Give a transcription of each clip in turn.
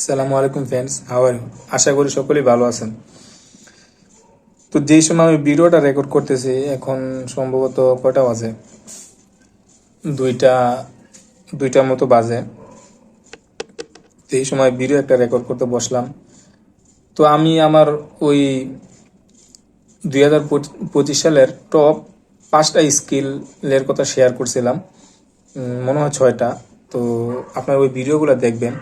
আসসালামু আলাইকুম ফ্রেন্ডস হাওয়ার আশা করি সকলেই ভালো আছেন। তো যেই সময় আমি ভিডিওটা রেকর্ড করতেছি, এখন সম্ভবত কয়টা বাজে? দুইটা, দুইটার মতো বাজে। এই সময় ভিডিও একটা রেকর্ড করতে বসলাম। তো আমি আমার ওই দুই হাজার পঁচিশ সালের টপ পাঁচটা স্কিলের কথা শেয়ার করছিলাম। মনে হয় ছয়টা। তো আপনার ওই ভিডিওগুলো দেখবেন।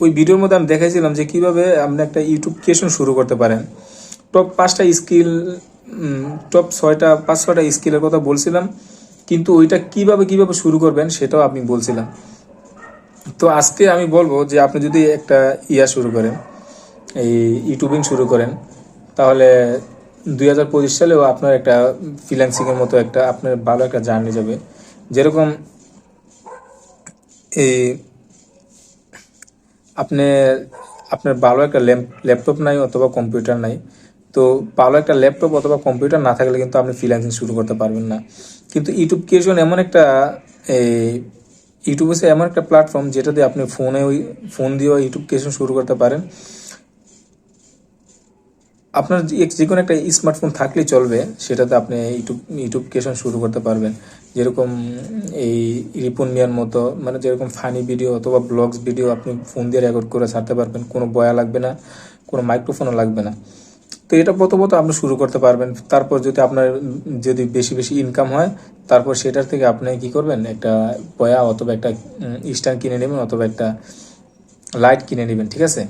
ওই ভিডিওর মধ্যে আমি দেখাইছিলাম যে কীভাবে আপনি একটা ইউটিউব ক্রিয়েশন শুরু করতে পারেন। টপ পাঁচটা স্কিল টপ ছয়টা, পাঁচ ছয়টা স্কিলের কথা বলছিলাম, কিন্তু ওইটা কীভাবে কীভাবে শুরু করবেন সেটাও আপনি বলছিলাম। তো আজকে আমি বলব যে আপনি যদি একটা ইয়া শুরু করেন, এই ইউটিউবিং শুরু করেন, তাহলে দুই হাজার পঁচিশ সালেও আপনার একটা ফ্রিল্যান্সিংয়ের মতো একটা, আপনার ভালো একটা জার্নি যাবে। যেরকম এই আপনি, আপনার ভালো একটা ল্যাপটপ নাই অথবা কম্পিউটার নাই। তো ভালো একটা ল্যাপটপ অথবা কম্পিউটার না থাকলে কিন্তু আপনি ফ্রিল্যান্সিং শুরু করতে পারবেন না। কিন্তু ইউটিউব ক্রিয়েশন এমন একটা ইউটিউব হচ্ছে এমন একটা প্ল্যাটফর্ম যেটা দিয়ে আপনি ফোনে ওই ফোন দিয়েও ইউটিউব ক্রিয়েশন শুরু করতে পারেন। আপনার যে কোনো একটা স্মার্টফোন থাকলেই চলবে, সেটাতে আপনি ইউটিউব ইউটিউব ক্রিয়েশন শুরু করতে পারবেন। যেরকম এই রিপন মিয়ার মতো মানে যেরকম ফানি ভিডিও অথবা ব্লগস ভিডিও আপনি ফোন দিয়ে রেকর্ড করে ছাড়তে পারবেন, কোনো বয়া লাগবে না, কোনো মাইক্রোফোনও লাগবে না। তো এটা প্রথমত আপনি শুরু করতে পারবেন। তারপর যদি আপনার যদি বেশি বেশি ইনকাম হয়, তারপর সেটার থেকে আপনি কি করবেন? একটা বয়া অথবা একটা স্ট্যান্ড কিনে নেবেন অথবা একটা লাইট কিনে নেবেন, ঠিক আছে?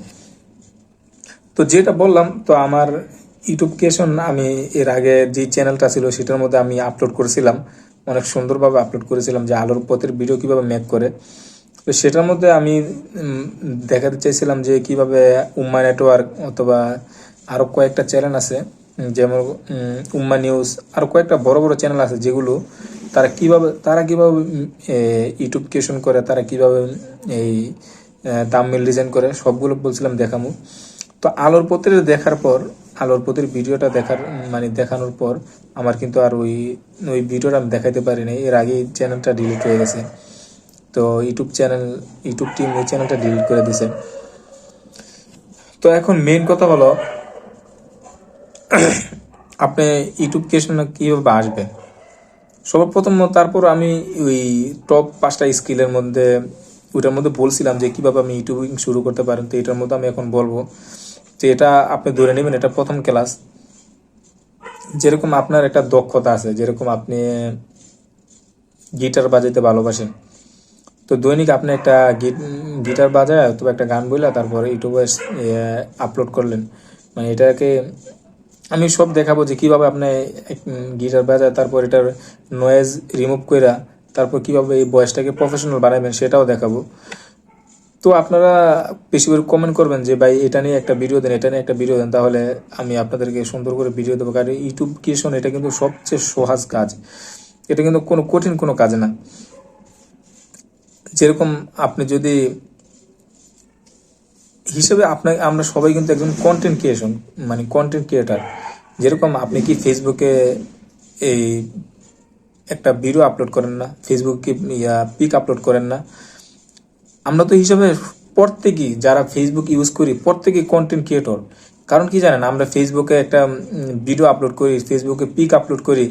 তো যেটা বললাম, তো আমার ইউটিউব ক্রিয়েশন আমি এর আগে যে চ্যানেলটা ছিল সেটার মধ্যে আমি আপলোড করেছিলাম। অনেক সুন্দরভাবে আপলোড করেছিলাম যে আলোর পথের ভিডিও কীভাবে মেক করে। তো সেটার মধ্যে আমি দেখাতে চাইছিলাম যে কীভাবে উম্মা নেটওয়ার্ক অথবা আরও কয়েকটা চ্যানেল আছে। যেমন উম্মা নিউজ আর কয়েকটা বড় বড় চ্যানেল আছে যেগুলো তারা কীভাবে তারা কীভাবে ইউটিউব ক্রিয়েশন করে, তারা কীভাবে এই দামমিল ডিজাইন করে, সবগুলো বলছিলাম দেখামু। তো আলোর পথের দেখার পর, আলোর পথের ভিডিওটা দেখার মানে দেখানোর পর আমার কিন্তু আর ওই ওই ভিডিওটা আমি দেখাইতে পারিনি এর আগে চ্যানেলটা ডিলিট হয়ে গেছে। তো ইউটিউব চ্যানেল, ইউটিউব টিম ওই চ্যানেলটা ডিলিট করে দিছে। তো এখন মেন কথা হলো, আপনি ইউটিউব ক্রিয়েশনে কীভাবে আসবেন? সর্বপ্রথম তারপর আমি ওই টপ পাঁচটা স্কিলের মধ্যে, ওইটার মধ্যে বলছিলাম যে কীভাবে আমি ইউটিউবিং শুরু করতে পারেন। তো এটার মধ্যে আমি এখন বলব যে এটা আপনি ধরে নেবেন, এটা প্রথম ক্লাস। যেরকম আপনার একটা দক্ষতা আছে, যেরকম আপনি গিটার বাজাইতে ভালোবাসেন। তো দৈনিক আপনি একটা গিটার বাজায় অথবা একটা গান বইলা তারপরে ইউটিউবে আপলোড করলেন। মানে এটাকে আমি সব দেখাবো যে কীভাবে আপনি গিটার বাজায়, তারপর এটার নয়েজ রিমুভ কইরা, তারপর কীভাবে এই ভয়েসটাকে প্রফেশনাল বানাবেন সেটাও দেখাবো। তো আপনারা বেশি করে কমেন্ট করবেন যে, ভাই, এটা নিয়ে একটা ভিডিও দেন, এটা নিয়ে একটা ভিডিও দেন। তাহলে আমি আপনাদেরকে সুন্দর করে ভিডিও দেবো। কারণ ইউটিউব ক্রিয়েশন এটা কিন্তু সবচেয়ে সহজ কাজ। এটা কিন্তু কোনো কঠিন কোনো কাজ না। যেরকম আপনি যদি হিসেবে আপনার, আমরা সবাই কিন্তু একজন কন্টেন্ট ক্রিয়েশন মানে কন্টেন্ট ক্রিয়েটার যেরকম আপনি কি ফেসবুকে এই একটা ভিডিও আপলোড করেন না? ফেসবুকে ইয়া পিক আপলোড করেন না? আমরা তো হিসাবে প্রত্যেকেই যারা ফেসবুক ইউজ করি, প্রত্যেকেই কন্টেন্ট ক্রিয়েটর কারণ কি জানেন, আমরা ফেসবুকে একটা ভিডিও আপলোড করি ফেসবুকে পিক আপলোড করি।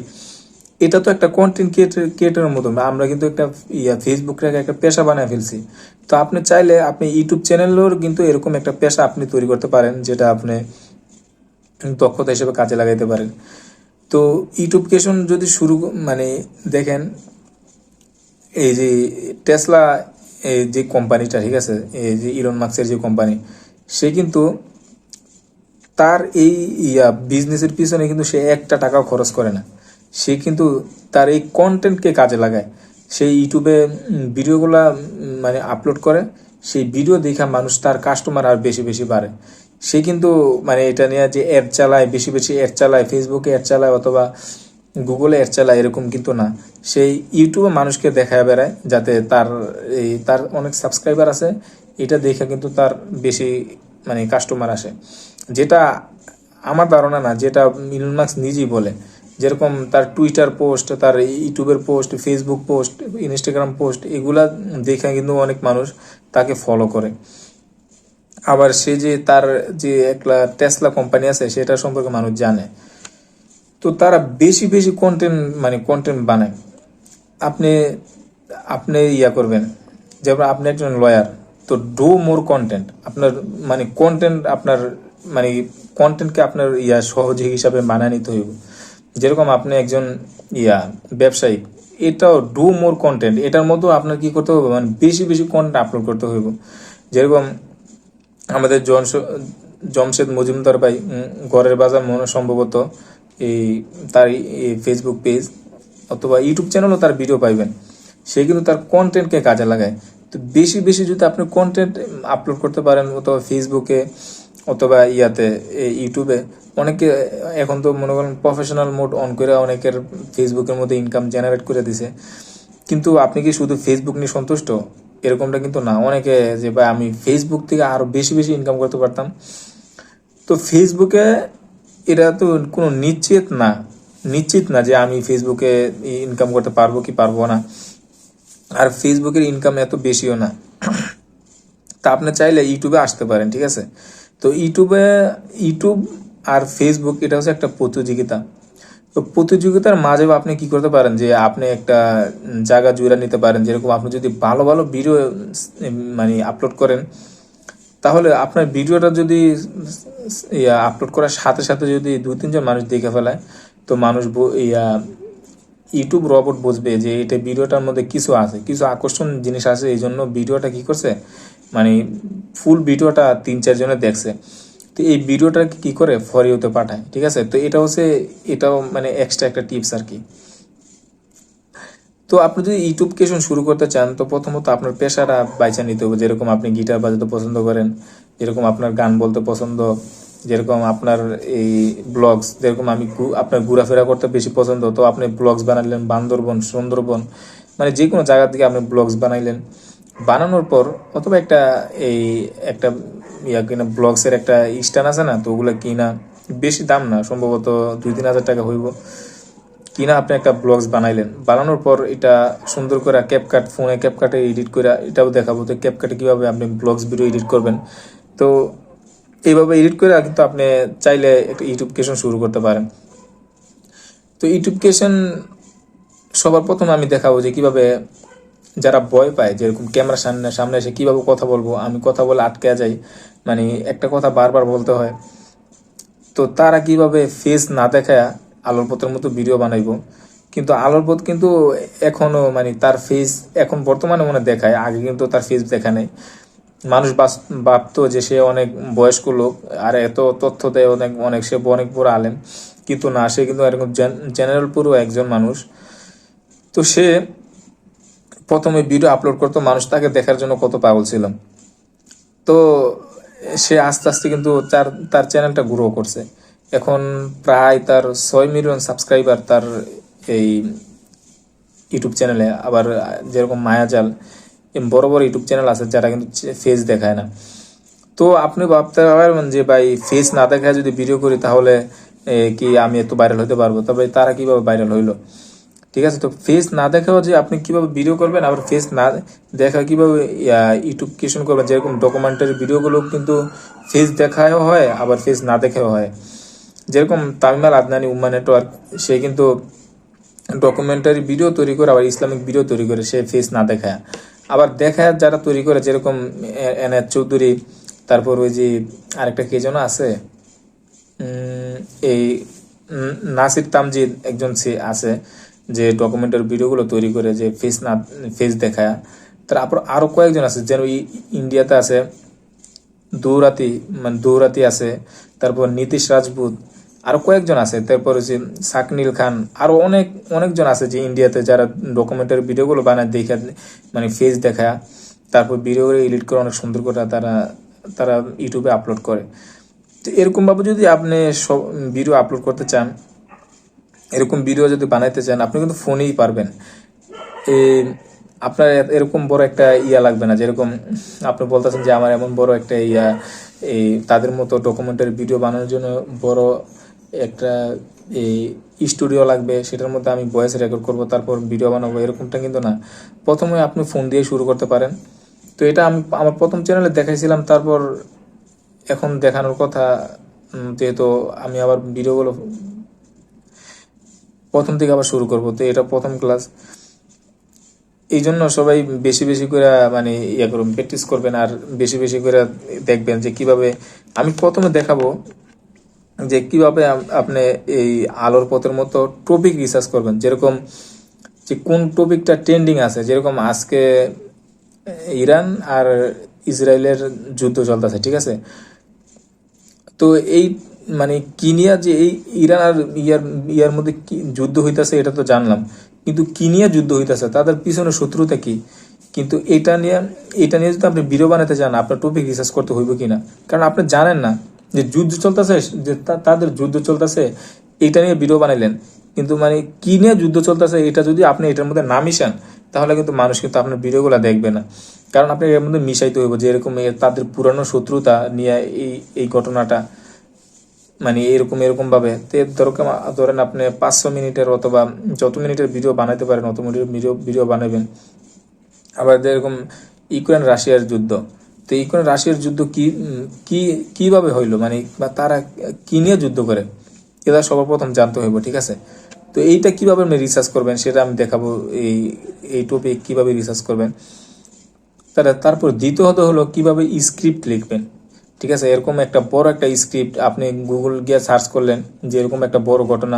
এটা তো একটা কন্টেন্ট ক্রিয়েটর ক্রিয়েটরের মতো আমরা কিন্তু একটা, ইয়া ফেসবুকটাকে একটা পেশা বানায় ফেলছি। তো আপনি চাইলে আপনি ইউটিউব চ্যানেলের কিন্তু এরকম একটা পেশা আপনি তৈরি করতে পারেন, যেটা আপনি দক্ষতা হিসেবে কাজে লাগাইতে পারেন। তো ইউটিউব ক্রিয়েশন যদি শুরু মানে দেখেন, এই যে টেসলা এই যে কোম্পানিটা, ঠিক আছে? এই যে ইলন মার্কসের যে কোম্পানি, সে কিন্তু তার এই ইয়া বিজনেসের পিছনে কিন্তু সে একটা টাকাও খরচ করে না। সে কিন্তু তার এই কন্টেন্টকে কাজে লাগায়। সেই ইউটিউবে ভিডিওগুলা মানে আপলোড করে। সেই ভিডিও দেখা মানুষ তার কাস্টমার আর বেশি বেশি বাড়ে। সে কিন্তু মানে এটা নিয়ে যে অ্যাড চালায়, বেশি বেশি অ্যাড চালায় ফেসবুকে অ্যাড চালায় অথবা গুগলে অ্যাড চালায় এরকম কিন্তু না। সেই ইউটিউবে মানুষকে দেখায় বেড়ায় যাতে তার এই তার অনেক সাবস্ক্রাইবার আছে, এটা দেখে কিন্তু তার বেশি মানে কাস্টমার আসে। যেটা আমার ধারণা না, যেটা ইলন মার্কস নিজেই বলে। যেরকম তার টুইটার পোস্ট তার ইউটিউবের post Facebook post Instagram post এগুলা দেখে কিন্তু অনেক মানুষ তাকে ফলো করে। আবার সে যে তার যে একটা টেসলা কোম্পানি আছে, সেটা সম্পর্কে মানুষ জানে। তো তারা বেশি বেশি কন্টেন্ট মানে কন্টেন্ট বানায়। আপনি আপনি ইয়া করবেন, যেমন আপনি একজন লয়ার তো ডু মোর কন্টেন্ট আপনার মানে কন্টেন্ট আপনার মানে কন্টেন্টকে আপনার ইয়া সহজ হিসাবে মানায় নিতে হইব। যেরকম আপনি একজন ইয়া ব্যবসায়ী, এটাও ডু মোর কন্টেন্ট এটার মধ্যেও আপনার কি করতে হবে মানে বেশি বেশি কন্টেন্ট আপলোড করতে হইব। যেরকম আমাদের জমশেদ মজুমদার ভাই ঘরের বাজার মনে সম্ভবত এই, তার ফেসবুক পেজ অথবা ইউটিউব চ্যানেলও তার ভিডিও পাইবেন। সে কিন্তু তার কন্টেন্টকে কাজে লাগায়। তো বেশি বেশি যদি আপনি কন্টেন্ট আপলোড করতে পারেন অথবা ফেসবুকে অথবা ইয়াতে ইউটিউবে অনেকে এখন তো মনে করেন প্রফেশনাল মোড অন করে অনেকের ফেসবুকের মধ্যে ইনকাম জেনারেট করে দিছে। কিন্তু আপনি কি শুধু ফেসবুক নিয়ে সন্তুষ্ট? এরকমটা কিন্তু না। অনেকে যে, ভাই, আমি ফেসবুক থেকে আরও বেশি বেশি ইনকাম করতে পারতাম। তো ফেসবুকে এটা তো কোনো নিশ্চিত না নিশ্চিত না যে আমি ফেসবুকে ইনকাম করতে পারব কি পারব না। আর ফেসবুকের ইনকাম এত বেশিও না। তা আপনি চাইলে ইউটিউবে আসতে পারেন, ঠিক আছে? তো ইউটিউবে ইউটিউব আর ফেসবুক এটা হচ্ছে একটা প্রতিযোগিতা। তো প্রতিযোগিতার মাঝেও আপনি কি করতে পারেন যে আপনি একটা জায়গা জুড়ে নিতে পারেন, যেরকম আপনি যদি ভালো ভালো ভিডিও মানে আপলোড করেন তাহলে আপনার ভিডিওটা যদি ইয়া আপলোড করার সাথে সাথে যদি দুই, তিনজন মানুষ দেখে ফেলায়, তো মানুষ ইয়া ইউটিউব রবট বুঝবে যে এটা ভিডিওটার মধ্যে কিছু আছে, কিছু আকর্ষণ জিনিস আছে এই জন্য ভিডিওটা কী করছে? মানে ফুল ভিডিওটা তিন চারজনে দেখছে। তো এই ভিডিওটা কি করে ফরিওতে পাঠায়, ঠিক আছে? তো এটা হচ্ছে, এটাও মানে এক্সট্রা একটা টিপস আর কি। তো আপনি যদি ইউটিউব কেশন শুরু করতে চান, তো প্রথমত আপনার পেশাটা বাইছা নিতে হবে। যেরকম আপনি গিটার বাজাতে পছন্দ করেন, যেরকম আপনার গান বলতে পছন্দ, যেরকম আপনার এই ব্লগস, যেরকম আমি আপনার ঘোরাফেরা করতে বেশি পছন্দ, তো আপনি ব্লগস বানালেন, বান্দরবন, সুন্দরবন মানে যে কোনো জায়গা থেকে আপনি ব্লগস বানাইলেন। বানানোর পর অথবা একটা এই একটা ইয়া কিনা, ব্লগসের একটা স্ট্যান্ড আছে না, তো ওগুলো কিনা, বেশি দাম না, সম্ভবত দুই তিন হাজার টাকা হইব। কিনা আপনি একটা ব্লগস বানাইলেন, বানানোর পর এটা সুন্দর করে ক্যাপকাট ফোনে ক্যাপকাটে এডিট করে এটাও দেখাবো। তো ক্যাপকাটে কীভাবে আপনি ব্লগস ভিডিও এডিট করবেন? তো এইভাবে এডিট করে কিন্তু আপনি চাইলে একটা ইউটিউব কেশন শুরু করতে পারেন। তো ইউটিউব কেশন সবার প্রথম আমি দেখাবো যে কীভাবে যারা ভয় পায়, যেরকম ক্যামেরার সামনে সামনে এসে কীভাবে কথা বলব, আমি কথা বলে আটকে যাই মানে একটা কথা বারবার বলতে হয়। তো তারা কীভাবে ফেস না দেখায় আলোর পথের মতো ভিডিও বানাইবো। কিন্তু আলোর পথ কিন্তু এখনও মানে তার ফেস এখন বর্তমানে মনে দেখায়, আগে কিন্তু তার ফেস দেখা নেই। মানুষ ভাবতো যে সে অনেক বয়স্ক লোক, আর এত তথ্য দেয় অনেক অনেক, সে অনেক বড় আলেম। কিন্তু না, সে কিন্তু এরকম জেনারেল পুরো একজন মানুষ। তো সে প্রথমে ভিডিও আপলোড করতো, মানুষ তাকে দেখার জন্য কত পাগল ছিল। তো সে আস্তে আস্তে কিন্তু তার তার চ্যানেলটা গ্রো করছে। এখন প্রায় তার ছয় মিলিয়ন সাবস্ক্রাইবার তার এই ইউটিউব চ্যানেলে আবার যেরকম মায়াজাল বড় বড় ইউটিউব চ্যানেল আছে যারা কিন্তু ফেস দেখায় না। তো আপনি ভাবতে পারবেন যে ভাই ফেস না দেখায় যদি ভিডিও করি তাহলে কি আমি এত ভাইরাল হতে পারব? তবে তারা কীভাবে ভাইরাল হইল? ঠিক আছে, তো ফেস না দেখাও যে আপনি কীভাবে ভিডিও করবেন, আবার ফেস না দেখা কীভাবে ইউটিউব ক্রিয়েশন করবেন, যেরকম ডকুমেন্টারি ভিডিওগুলো কিন্তু ফেস দেখাও হয়, আবার ফেস না দেখাও হয়। যেরকম তামিমাল আদনানি উম্মা নেটওয়ার্ক, সে কিন্তু ডকুমেন্টারি ভিডিও তৈরি করে, আবার ইসলামিক ভিডিও তৈরি করে, সে ফেস না দেখায়। আবার দেখায় যারা তৈরি করে, যেরকম এনায়ত চৌধুরী, তারপর ওই যে আরেকটা কে যেন আছে এই নাসির তামজিদ একজন সে আছে, যে ডকুমেন্টারি ভিডিওগুলো তৈরি করে, যে ফেস না ফেস দেখায়। তারপর আরও কয়েকজন আছে, যেন ইন্ডিয়াতে আছে, দৌরাতি মানে দৌরাতি আছে, তারপর নীতিশ রাজপুত আরও কয়েকজন আছে। তারপর হচ্ছে সাকনিল খান। আরও অনেক, অনেকজন আছে যে ইন্ডিয়াতে যারা ডকুমেন্টারি ভিডিওগুলো বানায় দেখে মানে ফেস দেখা তারপর ভিডিওগুলো এডিট করে অনেক সুন্দর করে তারা তারা ইউটিউবে আপলোড করে। তো এরকমভাবে যদি আপনি সব ভিডিও আপলোড করতে চান, এরকম ভিডিও যদি বানাইতে চান, আপনি কিন্তু ফোনেই পারবেন। আপনার এরকম বড় একটা ইয়া লাগবে না। যেরকম আপনি বলতেছেন যে আমার এমন বড় একটা ইয়া এই তাদের মতো ডকুমেন্টারি ভিডিও বানানোর জন্য বড় একটা এই স্টুডিও লাগবে, সেটার মধ্যে আমি ভয়েস রেকর্ড করব, তারপর ভিডিও বানাবো, এরকমটা কিন্তু না। প্রথমে আপনি ফোন দিয়ে শুরু করতে পারেন। তো এটা আমি, আমার প্রথম চ্যানেলে দেখাইছিলাম, তারপর এখন দেখানোর কথা যেহেতু আমি আবার ভিডিওগুলো প্রথম থেকে আবার শুরু করব, তো এটা প্রথম ক্লাস এই জন্য সবাই বেশি বেশি করে মানে ইয়ে করুন প্র্যাকটিস করবেন, আর বেশি বেশি করে দেখবেন যে কীভাবে আমি প্রথমে দেখাবো যে কীভাবে আপনি এই আলোর পথের মতো টপিক রিসার্চ করবেন? যেরকম যে কোন টপিকটা ট্রেন্ডিং আছে? যেরকম আজকে ইরান আর ইসরায়েলের যুদ্ধ চলতেছে, ঠিক আছে? তো এই মানে কিনিয়া যে এই ইরান আর ইয়ার ইয়ার মধ্যে কি যুদ্ধ হইতাছে এটা তো জানলাম। কিন্তু কিনিয়া যুদ্ধ হইতাছে, তাদের পিছনে শত্রুতা কি? কিন্তু এটা নিয়ে এটা নিয়ে যদি আপনি ভিডিও বানাতে চান, আপনার টপিক রিসার্চ করতে হইব কিনা? কারণ আপনি জানেন না। যে যুদ্ধ চলতেছে, যে তাদের যুদ্ধ চলতেছে, এটা নিয়ে ভিডিও বানাইলেন। কিন্তু মানে কি নিয়ে যুদ্ধ চলতেছে, এটা যদি আপনি এটার মধ্যে না মিশান, তাহলে কিন্তু মানুষ কিন্তু আপনার ভিডিওগুলো দেখবে না। কারণ আপনি এর মধ্যে মিশাইতে হইব যে এরকম তাদের পুরানো শত্রুতা নিয়ে এই এই ঘটনাটা। মানে এরকম এরকম ভাবে তো এর ধরেন আপনি পাঁচশো মিনিটের অথবা যত মিনিটের ভিডিও বানাইতে পারেন, অত মিনিটের ভিডিও ভিডিও বানাবেন আবার যেরকম ইউক্রেন রাশিয়ার যুদ্ধ। তো ইউক্রেন রাশিয়ার যুদ্ধ কি কি, কীভাবে হইল? মানে বা তারা কি নিয়ে যুদ্ধ করে? এটা সর্বপ্রথম জানতে হইব, ঠিক আছে? তো এইটা কীভাবে আপনি রিসার্চ করবেন সেটা আমি দেখাবো এই এই টপিক কীভাবে রিসার্চ করবেন। তারা তারপর দ্বিতীয়ত হলো কীভাবে স্ক্রিপ্ট লিখবেন, ঠিক আছে? এরকম একটা বড় একটা স্ক্রিপ্ট আপনি গুগল গিয়ে সার্চ করলেন যে এরকম একটা বড় ঘটনা,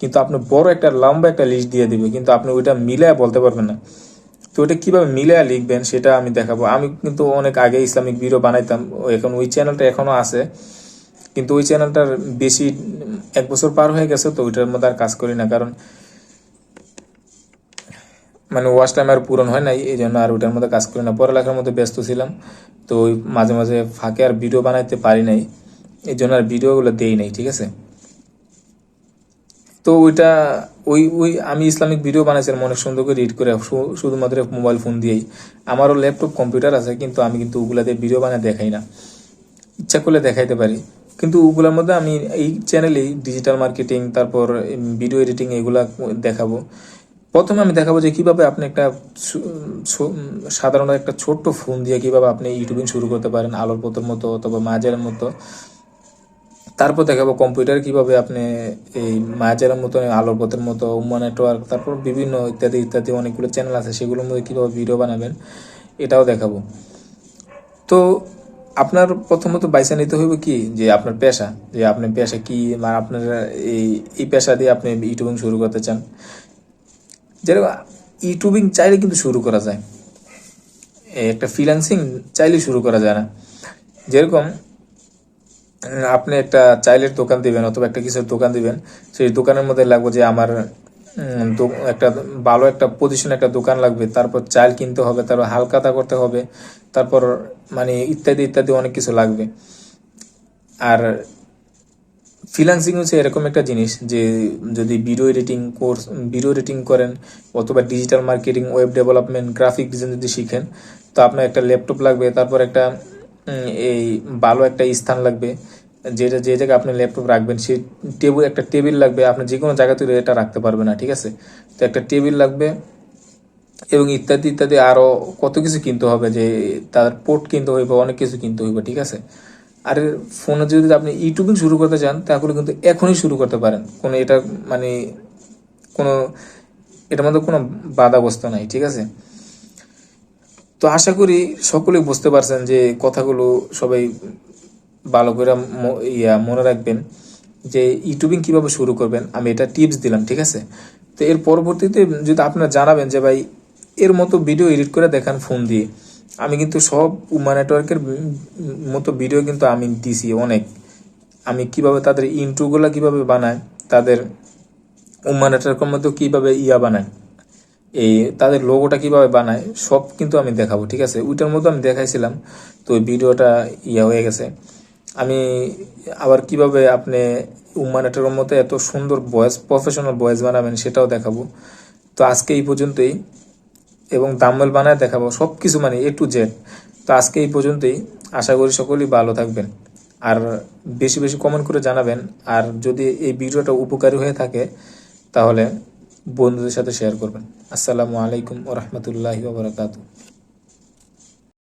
কিন্তু আপনি বড় একটা, লম্বা একটা লিস্ট দিয়ে দিবে, কিন্তু আপনি ওইটা মিলায় বলতে পারবেন না। তো ওটা কীভাবে মিলায় লিখবেন সেটা আমি দেখাবো। আমি কিন্তু অনেক আগে ইসলামিক ভিডিও বানাইতাম, এখন ওই চ্যানেলটা এখনও আছে। কিন্তু ওই চ্যানেলটার বেশি এক বছর পার হয়ে গেছে, তো ওইটার মধ্যে আর কাজ করি না। কারণ মানে ওয়াচ টাইম আর পূরণ হয় নাই, এই জন্য আর ওটার মধ্যে কাজ করি না। পড়ালেখার মধ্যে ব্যস্ত ছিলাম, তো ওই মাঝে মাঝে ফাঁকে আর ভিডিও বানাইতে পারি নাই। এই জন্য আর ভিডিওগুলো দেই নাই, ঠিক আছে? তো ওইটা ওই ওই আমি ইসলামিক ভিডিও বানাইছিলাম, অনেক সুন্দর করে রিড করে শুধুমাত্র মোবাইল ফোন দিয়েই। আমারও ল্যাপটপ কম্পিউটার আছে, কিন্তু আমি কিন্তু ওগুলাতে ভিডিও বানায় দেখাই না। ইচ্ছা করলে দেখাইতে পারি। কিন্তু ওগুলোর মধ্যে আমি এই চ্যানেলেই ডিজিটাল মার্কেটিং তারপর ভিডিও এডিটিং এগুলা দেখাবো। প্রথমে আমি দেখাবো যে কীভাবে আপনি একটা সু- সু- একটা ছোট্ট ফোন দিয়ে কীভাবে আপনি ইউটিউবিং শুরু করতে পারেন, আলোর পথের মতো অথবা মাঝের মতো। তারপর দেখাবো কম্পিউটার কীভাবে আপনি এই মায়াজারের মতো আলোর পথের মতো উম্মা নেটওয়ার্ক তারপর বিভিন্ন ইত্যাদি ইত্যাদি অনেকগুলো চ্যানেল আছে সেগুলোর মধ্যে কীভাবে ভিডিও বানাবেন এটাও দেখাবো। তো আপনার প্রথমত বাইসা নিতে হইব কি? যে আপনার পেশা যে আপনার পেশা কি বা আপনার এই এই পেশা দিয়ে আপনি ইউটিউবিং শুরু করতে চান। যেরকম ইউটিউবিং চাইলে কিন্তু শুরু করা যায়। একটা ফ্রিল্যান্সিং চাইলে শুরু করা যায় না। যেরকম উম, আপনি একটা চাইলের দোকান দিবেন অথবা একটা কিছুর দোকান দিবেন, সেই দোকানের মধ্যে লাগবে যে আমার একটা ভালো একটা পজিশন একটা দোকান লাগবে, তারপর চাল কিনতে হবে, তারপর হালকাতা করতে হবে, তারপর মানে ইত্যাদি ইত্যাদি অনেক কিছু লাগবে। আর ফ্রিল্যান্সিং হচ্ছে এরকম একটা জিনিস যে যদি video editing course video editing করেন অথবা digital marketing web development graphic design যদি শিখেন, তো আপনার একটা ল্যাপটপ লাগবে, তারপর একটা এই ভালো একটা স্থান লাগবে যেটা যে জায়গায় আপনি ল্যাপটপ রাখবেন, সেই টেবিল একটা টেবিল লাগবে, আপনি যে কোনো জায়গাতে এটা রাখতে পারবেন না, ঠিক আছে? তো একটা টেবিল লাগবে এবং ইত্যাদি ইত্যাদি আরও কত কিছু কিনতে হবে, যে তার পোর্ট কিনতে হইবে, অনেক কিছু কিনতে হইবে, ঠিক আছে? আর ফোনে যদি আপনি ইউটিউবিং শুরু করতে চান, তাহলে কিন্তু এখনই শুরু করতে পারেন। কোনো এটা মানে কোনো, এটার মধ্যে কোনো বাধাগ্রস্ত নাই, ঠিক আছে? তো আশা করি সকলেই বুঝতে পারছেন যে কথাগুলো সবাই ভালো করে ইয়া মনে রাখবেন যে ইউটিউবিং কীভাবে শুরু করবেন, আমি এটা টিপস দিলাম, ঠিক আছে? তো এর পরবর্তীতে যদি আপনারা জানাবেন যে ভাই, এর মতো ভিডিও এডিট করে দেখান ফোন দিয়ে, আমি কিন্তু সব উমা নেটওয়ার্কের মতো ভিডিও কিন্তু আমি দিছি অনেক। আমি কীভাবে তাদের ইন্ট্রোগুলো কীভাবে বানায় তাদের উম্মা নেটওয়ার্কের মধ্যে কীভাবে ইয়া বানায় এই তাদের লোগোটা কীভাবে বানায় সব কিন্তু আমি দেখাবো, ঠিক আছে? ওইটার মতো আমি দেখাইছিলাম, তো ভিডিওটা ইয়া হয়ে গেছে। আমি আবার কীভাবে আপনি উম্মা নেটওয়ার্কের মতো এত সুন্দর ভয়েস প্রফেশনাল ভয়েস বানাবেন সেটাও দেখাবো। তো আজকে এই পর্যন্তই, এবং দাম্বেল বানায় দেখাবো সব কিছু মানে এ টু জেড তো আজকে এই পর্যন্তই, আশা করি সকলেই ভালো থাকবেন। আর বেশি বেশি কমেন্ট করে জানাবেন, আর যদি এই ভিডিওটা উপকারী হয়ে থাকে, তাহলে বন্ধুদের সাথে শেয়ার করবেন। আসসালামু আলাইকুম ও রহমতুল্লাহি